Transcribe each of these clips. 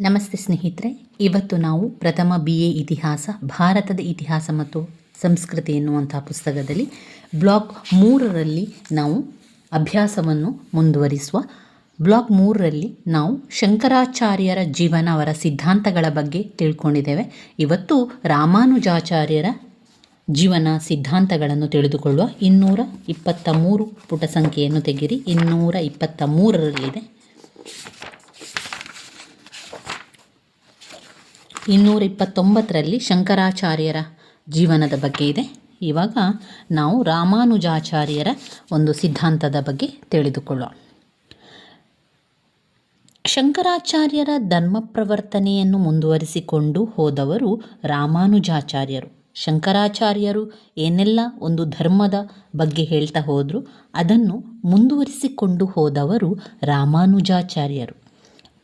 ನಮಸ್ತೆ ಸ್ನೇಹಿತರೆ, ಇವತ್ತು ನಾವು ಪ್ರಥಮ ಬಿ ಎ ಇತಿಹಾಸ, ಭಾರತದ ಇತಿಹಾಸ ಮತ್ತು ಸಂಸ್ಕೃತಿ ಎನ್ನುವಂಥ ಪುಸ್ತಕದಲ್ಲಿ ಬ್ಲಾಕ್ ಮೂರರಲ್ಲಿ ನಾವು ಅಭ್ಯಾಸವನ್ನು ಮುಂದುವರಿಸುವ. ಬ್ಲಾಕ್ ಮೂರರಲ್ಲಿ ನಾವು ಶಂಕರಾಚಾರ್ಯರ ಜೀವನ ಅವರ ಸಿದ್ಧಾಂತಗಳ ಬಗ್ಗೆ ತಿಳ್ಕೊಂಡಿದ್ದೇವೆ. ಇವತ್ತು ರಾಮಾನುಜಾಚಾರ್ಯರ ಜೀವನ ಸಿದ್ಧಾಂತಗಳನ್ನು ತಿಳಿದುಕೊಳ್ಳುವ ಇನ್ನೂರ ಇಪ್ಪತ್ತ ಮೂರು ಪುಟ ಸಂಖ್ಯೆಯನ್ನು ತೆಗೆಯಿರಿ. ಇನ್ನೂರ ಇಪ್ಪತ್ತ ಮೂರರಲ್ಲಿದೆ. ಇನ್ನೂರ ಇಪ್ಪತ್ತೊಂಬತ್ತರಲ್ಲಿ ಶಂಕರಾಚಾರ್ಯರ ಜೀವನದ ಬಗ್ಗೆ ಇದೆ. ಇವಾಗ ನಾವು ರಾಮಾನುಜಾಚಾರ್ಯರ ಒಂದು ಸಿದ್ಧಾಂತದ ಬಗ್ಗೆ ತಿಳಿದುಕೊಳ್ಳೋಣ. ಶಂಕರಾಚಾರ್ಯರ ಧರ್ಮ ಪ್ರವರ್ತನೆಯನ್ನು ಮುಂದುವರಿಸಿಕೊಂಡು ಹೋದವರು ರಾಮಾನುಜಾಚಾರ್ಯರು. ಶಂಕರಾಚಾರ್ಯರು ಏನೆಲ್ಲ ಒಂದು ಧರ್ಮದ ಬಗ್ಗೆ ಹೇಳ್ತಾ ಹೋದರು, ಅದನ್ನು ಮುಂದುವರಿಸಿಕೊಂಡು ಹೋದವರು ರಾಮಾನುಜಾಚಾರ್ಯರು.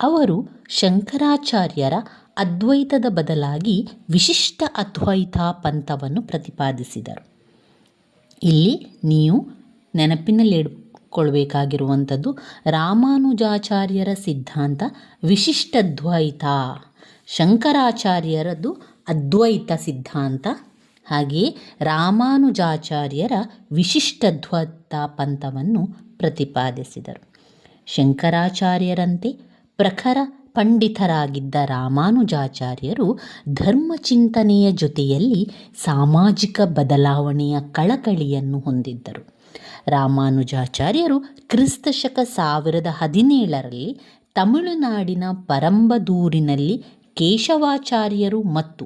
ಅವರು ಶಂಕರಾಚಾರ್ಯರ ಅದ್ವೈತದ ಬದಲಾಗಿ ವಿಶಿಷ್ಟ ಅದ್ವೈತ ಪಂಥವನ್ನು ಪ್ರತಿಪಾದಿಸಿದರು. ಇಲ್ಲಿ ನೀವು ನೆನಪಿನಲ್ಲಿಡ್ಕೊಳ್ಬೇಕಾಗಿರುವಂಥದ್ದು ರಾಮಾನುಜಾಚಾರ್ಯರ ಸಿದ್ಧಾಂತ ವಿಶಿಷ್ಟದ್ವೈತ ಶಂಕರಾಚಾರ್ಯರದು ಅದ್ವೈತ ಸಿದ್ಧಾಂತ, ಹಾಗೆಯೇ ರಾಮಾನುಜಾಚಾರ್ಯರ ವಿಶಿಷ್ಟದ್ವೈತ ಪಂಥವನ್ನು ಪ್ರತಿಪಾದಿಸಿದರು. ಶಂಕರಾಚಾರ್ಯರಂತೆ ಪ್ರಖರ ಪಂಡಿತರಾಗಿದ್ದ ರಾಮಾನುಜಾಚಾರ್ಯರು ಧರ್ಮಚಿಂತನೆಯ ಜೊತೆಯಲ್ಲಿ ಸಾಮಾಜಿಕ ಬದಲಾವಣೆಯ ಕಳಕಳಿಯನ್ನು ಹೊಂದಿದ್ದರು. ರಾಮಾನುಜಾಚಾರ್ಯರು ಕ್ರಿಸ್ತಶಕ ಸಾವಿರದ ಹದಿನೇಳರಲ್ಲಿ ತಮಿಳುನಾಡಿನ ಪರಂಬದೂರಿನಲ್ಲಿ ಕೇಶವಾಚಾರ್ಯರು ಮತ್ತು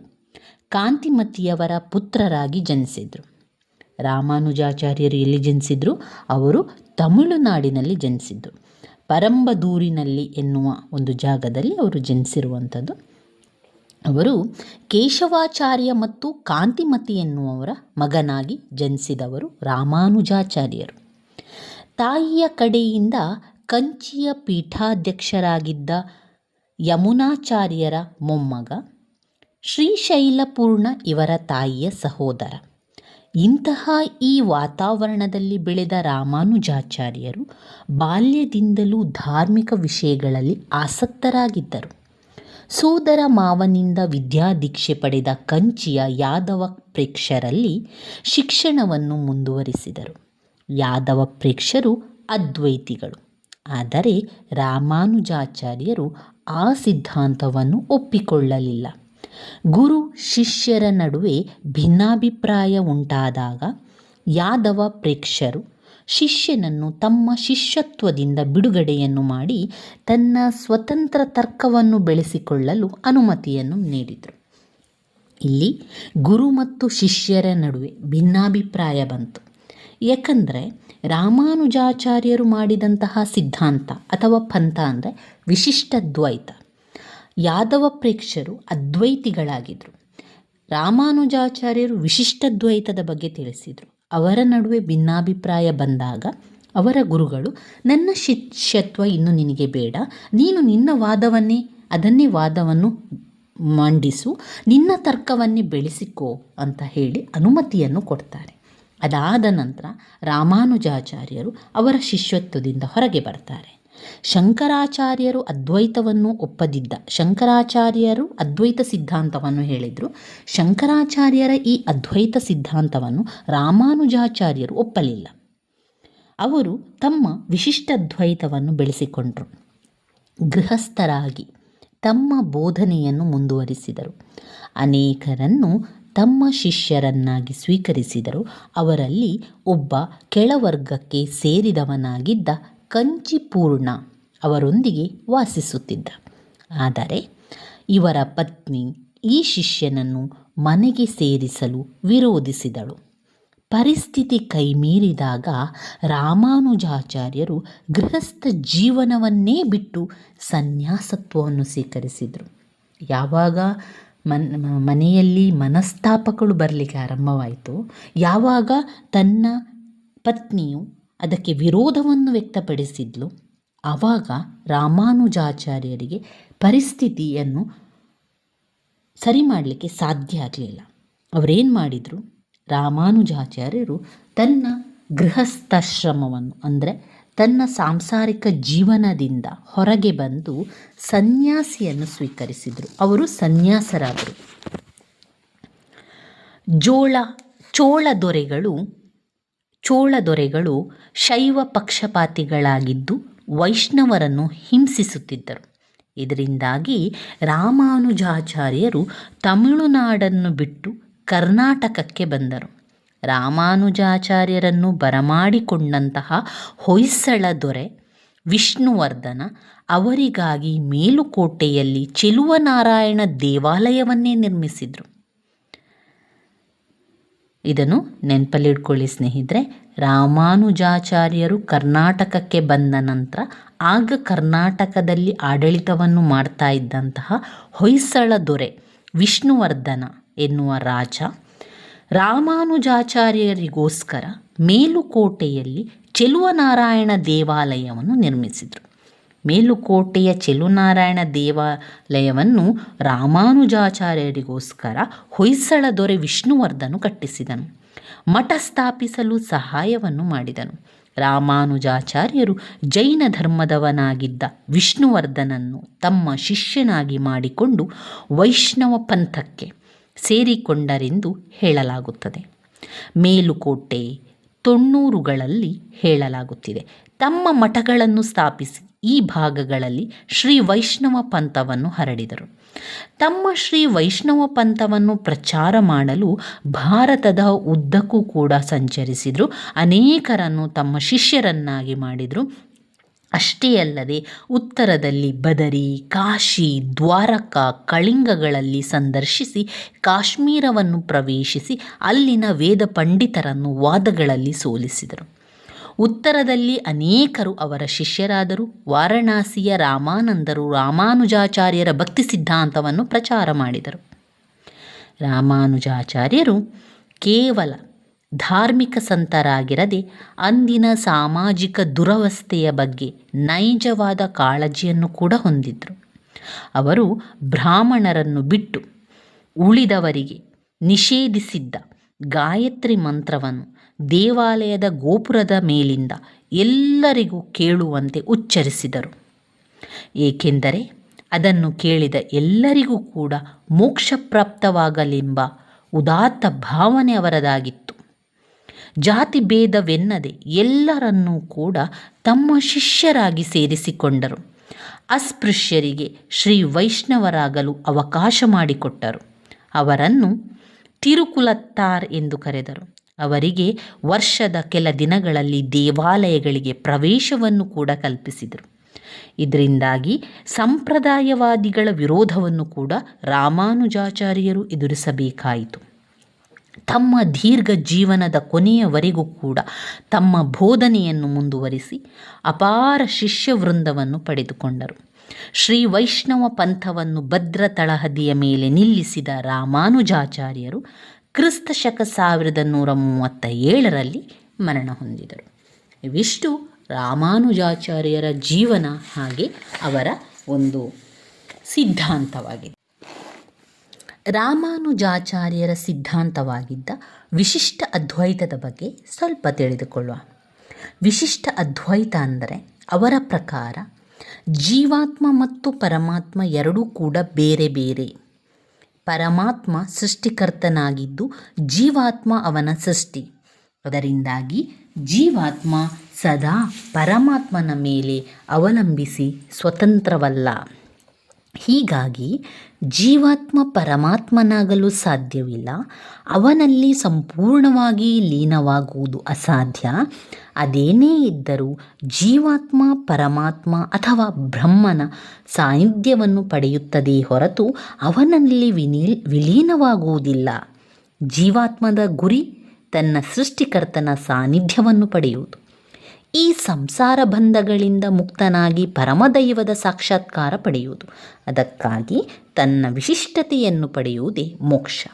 ಕಾಂತಿಮತಿಯವರ ಪುತ್ರರಾಗಿ ಜನಿಸಿದರು. ರಾಮಾನುಜಾಚಾರ್ಯರು ಎಲ್ಲಿ ಜನಿಸಿದರು? ಅವರು ತಮಿಳುನಾಡಿನಲ್ಲಿ ಜನಿಸಿದರು. ಪರಂಬದೂರಿನಲ್ಲಿ ಎನ್ನುವ ಒಂದು ಜಾಗದಲ್ಲಿ ಅವರು ಜನಿಸಿರುವಂಥದ್ದು. ಅವರು ಕೇಶವಾಚಾರ್ಯ ಮತ್ತು ಕಾಂತಿಮತಿ ಎನ್ನುವವರ ಮಗನಾಗಿ ಜನಿಸಿದವರು ರಾಮಾನುಜಾಚಾರ್ಯರು. ತಾಯಿಯ ಕಡೆಯಿಂದ ಕಂಚಿಯ ಪೀಠಾಧ್ಯಕ್ಷರಾಗಿದ್ದ ಯಮುನಾಚಾರ್ಯರ ಮೊಮ್ಮಗ ಶ್ರೀಶೈಲಪೂರ್ಣ ಇವರ ತಾಯಿಯ ಸಹೋದರ. ಇಂತಹ ಈ ವಾತಾವರಣದಲ್ಲಿ ಬೆಳೆದ ರಾಮಾನುಜಾಚಾರ್ಯರು ಬಾಲ್ಯದಿಂದಲೂ ಧಾರ್ಮಿಕ ವಿಷಯಗಳಲ್ಲಿ ಆಸಕ್ತರಾಗಿದ್ದರು. ಸೋದರ ಮಾವನಿಂದ ವಿದ್ಯಾದೀಕ್ಷೆ ಪಡೆದ ಕಂಚಿಯ ಯಾದವ ಪ್ರೇಕ್ಷರಲ್ಲಿ ಶಿಕ್ಷಣವನ್ನು ಮುಂದುವರಿಸಿದರು. ಯಾದವ ಪ್ರೇಕ್ಷರು ಅದ್ವೈತಿಗಳು. ಆದರೆ ರಾಮಾನುಜಾಚಾರ್ಯರು ಆ ಸಿದ್ಧಾಂತವನ್ನು ಒಪ್ಪಿಕೊಳ್ಳಲಿಲ್ಲ. ಗುರು ಶಿಷ್ಯರ ನಡುವೆ ಭಿನ್ನಾಭಿಪ್ರಾಯ ಉಂಟಾದಾಗ ಯಾದವ ಪ್ರೇಕ್ಷರು ಶಿಷ್ಯನನ್ನು ತಮ್ಮ ಶಿಷ್ಯತ್ವದಿಂದ ಬಿಡುಗಡೆಯನ್ನು ಮಾಡಿ ತನ್ನ ಸ್ವತಂತ್ರ ತರ್ಕವನ್ನು ಬೆಳೆಸಿಕೊಳ್ಳಲು ಅನುಮತಿಯನ್ನು ನೀಡಿದರು. ಇಲ್ಲಿ ಗುರು ಮತ್ತು ಶಿಷ್ಯರ ನಡುವೆ ಭಿನ್ನಾಭಿಪ್ರಾಯ ಬಂತು. ಏಕೆಂದರೆ ರಾಮಾನುಜಾಚಾರ್ಯರು ಮಾಡಿದಂತಹ ಸಿದ್ಧಾಂತ ಅಥವಾ ಪಂಥ ಅಂದರೆ ವಿಶಿಷ್ಟದ್ವೈತ ಯಾದವ ಪ್ರೇಕ್ಷರು ಅದ್ವೈತಿಗಳಾಗಿದ್ದರು ರಾಮಾನುಜಾಚಾರ್ಯರು ವಿಶಿಷ್ಟ ದ್ವೈತದ ಬಗ್ಗೆ ತಿಳಿಸಿದರು. ಅವರ ನಡುವೆ ಭಿನ್ನಾಭಿಪ್ರಾಯ ಬಂದಾಗ, ಅವರ ಗುರುಗಳು, ನನ್ನ ಶಿಷ್ಯತ್ವ ಇನ್ನು ನಿನಗೆ ಬೇಡ. ನೀನು ನಿನ್ನ ವಾದವನ್ನೇ, ಅದನ್ನೇ ವಾದವನ್ನು ಮಂಡಿಸು. ನಿನ್ನ ತರ್ಕವನ್ನೇ ಬೆಳೆಸಿಕೋ ಅಂತ ಹೇಳಿ ಅನುಮತಿಯನ್ನು ಕೊಡ್ತಾರೆ. ಅದಾದ ನಂತರ ರಾಮಾನುಜಾಚಾರ್ಯರು ಅವರ ಶಿಷ್ಯತ್ವದಿಂದ ಹೊರಗೆ ಬರ್ತಾರೆ. ಶಂಕರಾಚಾರ್ಯರು ಅದ್ವೈತವನ್ನು ಒಪ್ಪದಿದ್ದ, ಶಂಕರಾಚಾರ್ಯರು ಅದ್ವೈತ ಸಿದ್ಧಾಂತವನ್ನು ಹೇಳಿದರು. ಶಂಕರಾಚಾರ್ಯರ ಈ ಅದ್ವೈತ ಸಿದ್ಧಾಂತವನ್ನು ರಾಮಾನುಜಾಚಾರ್ಯರು ಒಪ್ಪಲಿಲ್ಲ. ಅವರು ತಮ್ಮ ವಿಶಿಷ್ಟ ಅದ್ವೈತವನ್ನು ಬೆಳೆಸಿಕೊಂಡರು. ಗೃಹಸ್ಥರಾಗಿ ತಮ್ಮ ಬೋಧನೆಯನ್ನು ಮುಂದುವರಿಸಿದರು. ಅನೇಕರನ್ನು ತಮ್ಮ ಶಿಷ್ಯರನ್ನಾಗಿ ಸ್ವೀಕರಿಸಿದರು. ಅವರಲ್ಲಿ ಒಬ್ಬ ಕೆಳವರ್ಗಕ್ಕೆ ಸೇರಿದವನಾಗಿದ್ದ ಕಂಚಿಪೂರ್ಣ ಅವರೊಂದಿಗೆ ವಾಸಿಸುತ್ತಿದ್ದ. ಆದರೆ ಇವರ ಪತ್ನಿ ಈ ಶಿಷ್ಯನನ್ನು ಮನೆಗೆ ಸೇರಿಸಲು ವಿರೋಧಿಸಿದಳು. ಪರಿಸ್ಥಿತಿ ಕೈಮೀರಿದಾಗ ರಾಮಾನುಜಾಚಾರ್ಯರು ಗೃಹಸ್ಥ ಜೀವನವನ್ನೇ ಬಿಟ್ಟು ಸನ್ಯಾಸತ್ವವನ್ನು ಸ್ವೀಕರಿಸಿದರು. ಯಾವಾಗ ಮನ್, ಮನೆಯಲ್ಲಿ ಮನಸ್ತಾಪಗಳು ಬರಲಿಕ್ಕೆ ಆರಂಭವಾಯಿತು, ಯಾವಾಗ ತನ್ನ ಪತ್ನಿಯು ಅದಕ್ಕೆ ವಿರೋಧವನ್ನು ವ್ಯಕ್ತಪಡಿಸಿದ್ಲು. ಆವಾಗ ರಾಮಾನುಜಾಚಾರ್ಯರಿಗೆ ಪರಿಸ್ಥಿತಿಯನ್ನು ಸರಿ ಮಾಡಲಿಕ್ಕೆ ಸಾಧ್ಯ ಆಗಲಿಲ್ಲ. ಅವರೇನು ಮಾಡಿದರು? ರಾಮಾನುಜಾಚಾರ್ಯರು ತನ್ನ ಗೃಹಸ್ಥಾಶ್ರಮವನ್ನು, ಅಂದರೆ ತನ್ನ ಸಾಂಸಾರಿಕ ಜೀವನದಿಂದ ಹೊರಗೆ ಬಂದು ಸನ್ಯಾಸಿಯನ್ನು ಸ್ವೀಕರಿಸಿದರು. ಅವರು ಸನ್ಯಾಸರಾದರು. ಜೋಳ, ಚೋಳ ದೊರೆಗಳು ಚೋಳ ದೊರೆಗಳು ಶೈವ ಪಕ್ಷಪಾತಿಗಳಾಗಿದ್ದು ವೈಷ್ಣವರನ್ನು ಹಿಂಸಿಸುತ್ತಿದ್ದರು. ಇದರಿಂದಾಗಿ ರಾಮಾನುಜಾಚಾರ್ಯರು ತಮಿಳುನಾಡನ್ನು ಬಿಟ್ಟು ಕರ್ನಾಟಕಕ್ಕೆ ಬಂದರು. ರಾಮಾನುಜಾಚಾರ್ಯರನ್ನು ಬರಮಾಡಿಕೊಂಡಂತಹ ಹೊಯ್ಸಳ ದೊರೆ ವಿಷ್ಣುವರ್ಧನ ಅವರಿಗಾಗಿ ಮೇಲುಕೋಟೆಯಲ್ಲಿ ಚೆಲುವನಾರಾಯಣ ದೇವಾಲಯವನ್ನೇ ನಿರ್ಮಿಸಿದರು. ಇದನ್ನು ನೆನಪಲ್ಲಿಡ್ಕೊಳ್ಳಿ ಸ್ನೇಹಿತರೆ. ರಾಮಾನುಜಾಚಾರ್ಯರು ಕರ್ನಾಟಕಕ್ಕೆ ಬಂದ ನಂತರ ಆಗ ಕರ್ನಾಟಕದಲ್ಲಿ ಆಡಳಿತವನ್ನು ಮಾಡ್ತಾ ಇದ್ದಂತಹ ಹೊಯ್ಸಳ ದೊರೆ, ವಿಷ್ಣುವರ್ಧನ ಎನ್ನುವ ರಾಜ, ರಾಮಾನುಜಾಚಾರ್ಯರಿಗೋಸ್ಕರ ಮೇಲುಕೋಟೆಯಲ್ಲಿ ಚೆಲುವನಾರಾಯಣ ದೇವಾಲಯವನ್ನು ನಿರ್ಮಿಸಿದರು. ಮೇಲುಕೋಟೆಯ ಚೆಲುನಾರಾಯಣ ದೇವಾಲಯವನ್ನು ರಾಮಾನುಜಾಚಾರ್ಯರಿಗೋಸ್ಕರ ಹೊಯ್ಸಳ ದೊರೆ ವಿಷ್ಣುವರ್ಧನು ಕಟ್ಟಿಸಿದನು. ಮಠ ಸ್ಥಾಪಿಸಲು ಸಹಾಯವನ್ನು ಮಾಡಿದನು. ರಾಮಾನುಜಾಚಾರ್ಯರು ಜೈನ ಧರ್ಮದವನಾಗಿದ್ದ ವಿಷ್ಣುವರ್ಧನನ್ನು ತಮ್ಮ ಶಿಷ್ಯನಾಗಿ ಮಾಡಿಕೊಂಡು ವೈಷ್ಣವ ಪಂಥಕ್ಕೆ ಸೇರಿಕೊಂಡರೆಂದು ಹೇಳಲಾಗುತ್ತದೆ. ಮೇಲುಕೋಟೆ ತೊಣ್ಣೂರುಗಳಲ್ಲಿ ಹೇಳಲಾಗುತ್ತಿದೆ. ತಮ್ಮ ಮಠಗಳನ್ನು ಸ್ಥಾಪಿಸಿ ಈ ಭಾಗಗಳಲ್ಲಿ ಶ್ರೀ ವೈಷ್ಣವ ಪಂಥವನ್ನು ಹರಡಿದರು. ತಮ್ಮ ಶ್ರೀ ವೈಷ್ಣವ ಪಂಥವನ್ನು ಪ್ರಚಾರ ಮಾಡಲು ಭಾರತದ ಉದ್ದಕ್ಕೂ ಕೂಡ ಸಂಚರಿಸಿದರು. ಅನೇಕರನ್ನು ತಮ್ಮ ಶಿಷ್ಯರನ್ನಾಗಿ ಮಾಡಿದರು. ಅಷ್ಟೇ ಅಲ್ಲದೆ ಉತ್ತರದಲ್ಲಿ ಬದರಿ, ಕಾಶಿ, ದ್ವಾರಕ, ಕಳಿಂಗಗಳಲ್ಲಿ ಸಂದರ್ಶಿಸಿ, ಕಾಶ್ಮೀರವನ್ನು ಪ್ರವೇಶಿಸಿ, ಅಲ್ಲಿನ ವೇದ ಪಂಡಿತರನ್ನು ವಾದಗಳಲ್ಲಿ ಸೋಲಿಸಿದರು. ಉತ್ತರದಲ್ಲಿ ಅನೇಕರು ಅವರ ಶಿಷ್ಯರಾದರು. ವಾರಣಾಸಿಯ ರಾಮಾನಂದರು ರಾಮಾನುಜಾಚಾರ್ಯರ ಭಕ್ತಿ ಸಿದ್ಧಾಂತವನ್ನು ಪ್ರಚಾರ ಮಾಡಿದರು. ರಾಮಾನುಜಾಚಾರ್ಯರು ಕೇವಲ ಧಾರ್ಮಿಕ ಸಂತರಾಗಿರದೆ ಅಂದಿನ ಸಾಮಾಜಿಕ ದುರವಸ್ಥೆಯ ಬಗ್ಗೆ ನೈಜವಾದ ಕಾಳಜಿಯನ್ನು ಕೂಡ ಹೊಂದಿದ್ದರು ಅವರು ಬ್ರಾಹ್ಮಣರನ್ನು ಬಿಟ್ಟು ಉಳಿದವರಿಗೆ ನಿಷೇಧಿಸಿದ್ದ ಗಾಯತ್ರಿ ಮಂತ್ರವನ್ನು ದೇವಾಲಯದ ಗೋಪುರದ ಮೇಲಿಂದ ಎಲ್ಲರಿಗೂ ಕೇಳುವಂತೆ ಉಚ್ಚರಿಸಿದರು. ಏಕೆಂದರೆ ಅದನ್ನು ಕೇಳಿದ ಎಲ್ಲರಿಗೂ ಕೂಡ ಮೋಕ್ಷಪ್ರಾಪ್ತವಾಗಲೆಂಬ ಉದಾತ್ತ ಭಾವನೆ ಅವರದಾಗಿತ್ತು. ಜಾತಿ ಭೇದವೆನ್ನದೆ ಎಲ್ಲರನ್ನೂ ಕೂಡ ತಮ್ಮ ಶಿಷ್ಯರಾಗಿ ಸೇರಿಸಿಕೊಂಡರು. ಅಸ್ಪೃಶ್ಯರಿಗೆ ಶ್ರೀ ವೈಷ್ಣವರಾಗಲು ಅವಕಾಶ ಮಾಡಿಕೊಟ್ಟರು. ಅವರನ್ನು ತಿರುಕುಲತ್ತಾರ್ ಎಂದು ಕರೆದರು. ಅವರಿಗೆ ವರ್ಷದ ಕೆಲ ದಿನಗಳಲ್ಲಿ ದೇವಾಲಯಗಳಿಗೆ ಪ್ರವೇಶವನ್ನು ಕೂಡ ಕಲ್ಪಿಸಿದರು. ಇದರಿಂದಾಗಿ ಸಂಪ್ರದಾಯವಾದಿಗಳ ವಿರೋಧವನ್ನು ಕೂಡ ರಾಮಾನುಜಾಚಾರ್ಯರು ಎದುರಿಸಬೇಕಾಯಿತು. ತಮ್ಮ ದೀರ್ಘ ಜೀವನದ ಕೊನೆಯವರೆಗೂ ಕೂಡ ತಮ್ಮ ಬೋಧನೆಯನ್ನು ಮುಂದುವರಿಸಿ ಅಪಾರ ಶಿಷ್ಯವೃಂದವನ್ನು ಪಡೆದುಕೊಂಡರು. ಶ್ರೀ ವೈಷ್ಣವ ಪಂಥವನ್ನು ಭದ್ರ ತಳಹದಿಯ ಮೇಲೆ ನಿಲ್ಲಿಸಿದ ರಾಮಾನುಜಾಚಾರ್ಯರು ಕ್ರಿಸ್ತ ಶಕ ಸಾವಿರದ ನೂರ ಮೂವತ್ತ ಏಳರಲ್ಲಿ ಮರಣ ಹೊಂದಿದರು. ಇವಿಷ್ಟು ರಾಮಾನುಜಾಚಾರ್ಯರ ಜೀವನ ಹಾಗೆ ಅವರ ಒಂದು ಸಿದ್ಧಾಂತವಾಗಿದೆ. ರಾಮಾನುಜಾಚಾರ್ಯರ ಸಿದ್ಧಾಂತವಾಗಿದ್ದ ವಿಶಿಷ್ಟ ಅದ್ವೈತದ ಬಗ್ಗೆ ಸ್ವಲ್ಪ ತಿಳಿದುಕೊಳ್ಳುವ. ವಿಶಿಷ್ಟ ಅದ್ವೈತ ಅಂದರೆ ಅವರ ಪ್ರಕಾರ ಜೀವಾತ್ಮ ಮತ್ತು ಪರಮಾತ್ಮ ಎರಡೂ ಕೂಡ ಬೇರೆ ಬೇರೆ. ಪರಮಾತ್ಮ ಸೃಷ್ಟಿಕರ್ತನಾಗಿದ್ದು ಜೀವಾತ್ಮ ಅವನ ಸೃಷ್ಟಿ. ಅದರಿಂದಾಗಿ ಜೀವಾತ್ಮ ಸದಾ ಪರಮಾತ್ಮನ ಮೇಲೆ ಅವಲಂಬಿಸಿ ಸ್ವತಂತ್ರವಲ್ಲ. ಹೀಗಾಗಿ ಜೀವಾತ್ಮ ಪರಮಾತ್ಮನಾಗಲು ಸಾಧ್ಯವಿಲ್ಲ. ಅವನಲ್ಲಿ ಸಂಪೂರ್ಣವಾಗಿ ಲೀನವಾಗುವುದು ಅಸಾಧ್ಯ. ಅದೇನೇ ಇದ್ದರೂ ಜೀವಾತ್ಮ ಪರಮಾತ್ಮ ಅಥವಾ ಬ್ರಹ್ಮನ ಸಾನ್ನಿಧ್ಯವನ್ನು ಪಡೆಯುತ್ತದೆ ಹೊರತು ಅವನಲ್ಲಿ ವಿನೀಲ್ ವಿಲೀನವಾಗುವುದಿಲ್ಲ. ಜೀವಾತ್ಮದ ಗುರಿ ತನ್ನ ಸೃಷ್ಟಿಕರ್ತನ ಸಾನ್ನಿಧ್ಯವನ್ನು ಪಡೆಯುವುದು. ಈ ಸಂಸಾರ ಬಂಧಗಳಿಂದ ಮುಕ್ತನಾಗಿ ಪರಮದೈವದ ಸಾಕ್ಷಾತ್ಕಾರ ಪಡೆಯುವುದು. ಅದಕ್ಕಾಗಿ ತನ್ನ ವಿಶಿಷ್ಟತೆಯನ್ನು ಪಡೆಯುವುದೇ ಮೋಕ್ಷ.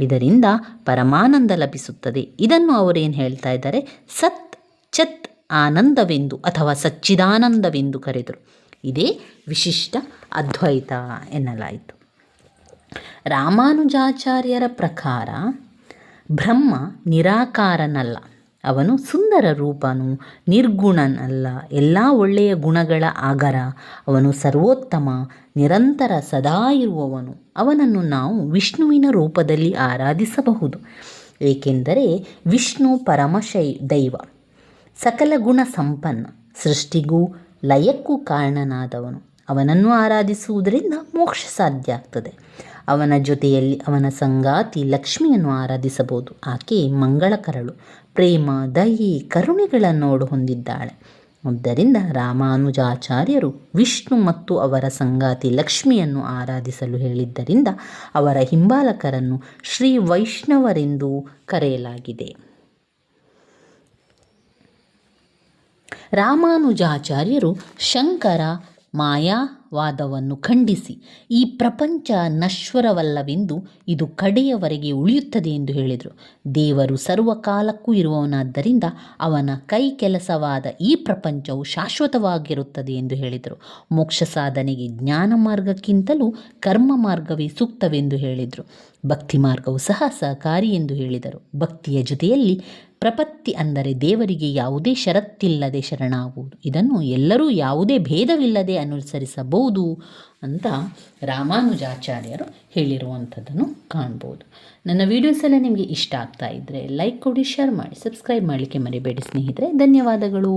ಇದರಿಂದ ಪರಮಾನಂದ ಲಭಿಸುತ್ತದೆ. ಇದನ್ನು ಅವರೇನು ಹೇಳ್ತಾ ಇದ್ದಾರೆ? ಸತ್ ಚತ್ ಆನಂದವೆಂದು ಅಥವಾ ಸಚ್ಚಿದಾನಂದವೆಂದು ಕರೆದರು. ಇದೇ ವಿಶಿಷ್ಟ ಅದ್ವೈತ ಎನ್ನಲಾಯಿತು. ರಾಮಾನುಜಾಚಾರ್ಯರ ಪ್ರಕಾರ ಬ್ರಹ್ಮ ನಿರಾಕಾರನಲ್ಲ. ಅವನು ಸುಂದರ ರೂಪನು, ನಿರ್ಗುಣನಲ್ಲ, ಎಲ್ಲ ಒಳ್ಳೆಯ ಗುಣಗಳ ಆಗರ. ಅವನು ಸರ್ವೋತ್ತಮ, ನಿರಂತರ ಸದಾ ಇರುವವನು. ಅವನನ್ನು ನಾವು ವಿಷ್ಣುವಿನ ರೂಪದಲ್ಲಿ ಆರಾಧಿಸಬಹುದು. ಏಕೆಂದರೆ ವಿಷ್ಣು ಪರಮಶೈ ದೈವ. ಸಕಲ ಗುಣ ಸಂಪನ್ನ, ಸೃಷ್ಟಿಗೂ ಲಯಕ್ಕೂ ಕಾರಣನಾದವನು. ಅವನನ್ನು ಆರಾಧಿಸುವುದರಿಂದ ಮೋಕ್ಷ ಸಾಧ್ಯ ಆಗ್ತದೆ. ಅವನ ಜೊತೆಯಲ್ಲಿ ಅವನ ಸಂಗಾತಿ ಲಕ್ಷ್ಮಿಯನ್ನು ಆರಾಧಿಸಬಹುದು. ಆಕೆ ಮಂಗಳಕರಳು ಪ್ರೇಮ, ದಯೆ ಕರುಣೆಗಳನ್ನೋಡು ಹೊಂದಿದ್ದಾಳೆ. ಆದ್ದರಿಂದ ರಾಮಾನುಜಾಚಾರ್ಯರು ವಿಷ್ಣು ಮತ್ತು ಅವರ ಸಂಗಾತಿ ಲಕ್ಷ್ಮಿಯನ್ನು ಆರಾಧಿಸಲು ಹೇಳಿದ್ದರಿಂದ ಅವರ ಹಿಂಬಾಲಕರನ್ನು ಶ್ರೀ ವೈಷ್ಣವರೆಂದು ಕರೆಯಲಾಗಿದೆ. ರಾಮಾನುಜಾಚಾರ್ಯರು ಶಂಕರ ಮಾಯಾವಾದವನ್ನು ಖಂಡಿಸಿ. ಈ ಪ್ರಪಂಚ ನಶ್ವರವಲ್ಲವೆಂದು ಇದು ಕಡೆಯವರೆಗೆ ಉಳಿಯುತ್ತದೆ ಎಂದು ಹೇಳಿದರು. ದೇವರು ಸರ್ವಕಾಲಕ್ಕೂ ಇರುವವನಾದ್ದರಿಂದ ಅವನ ಕೈ ಕೆಲಸವಾದ ಈ ಪ್ರಪಂಚವು ಶಾಶ್ವತವಾಗಿರುತ್ತದೆ ಎಂದು ಹೇಳಿದರು. ಮೋಕ್ಷ ಸಾಧನೆಗೆ ಜ್ಞಾನ ಮಾರ್ಗಕ್ಕಿಂತಲೂ ಕರ್ಮ ಮಾರ್ಗವೇ ಸೂಕ್ತವೆಂದು ಹೇಳಿದರು. ಭಕ್ತಿ ಮಾರ್ಗವು ಸಹ ಸಹಕಾರಿ ಎಂದು ಹೇಳಿದರು. ಭಕ್ತಿಯ ಜೊತೆಯಲ್ಲಿ ಪ್ರಪತ್ತಿ ಅಂದರೆ ದೇವರಿಗೆ ಯಾವುದೇ ಷರತ್ತಿಲ್ಲದೆ ಶರಣಾಗುವುದು. ಇದನ್ನು ಎಲ್ಲರೂ ಯಾವುದೇ ಭೇದವಿಲ್ಲದೆ ಅನುಸರಿಸಬಹುದು ಅಂತ ರಾಮಾನುಜಾಚಾರ್ಯರು ಹೇಳಿರುವಂಥದ್ದನ್ನು ಕಾಣ್ಬೋದು. ನನ್ನ ವಿಡಿಯೋಸ್ ಎಲ್ಲ ನಿಮಗೆ ಇಷ್ಟ ಆಗ್ತಾ ಇದ್ದರೆ ಲೈಕ್ ಕೊಡಿ ಶೇರ್ ಮಾಡಿ ಸಬ್ಸ್ಕ್ರೈಬ್ ಮಾಡಲಿಕ್ಕೆ ಮರಿಬೇಡಿ ಸ್ನೇಹಿತರೆ. ಧನ್ಯವಾದಗಳು.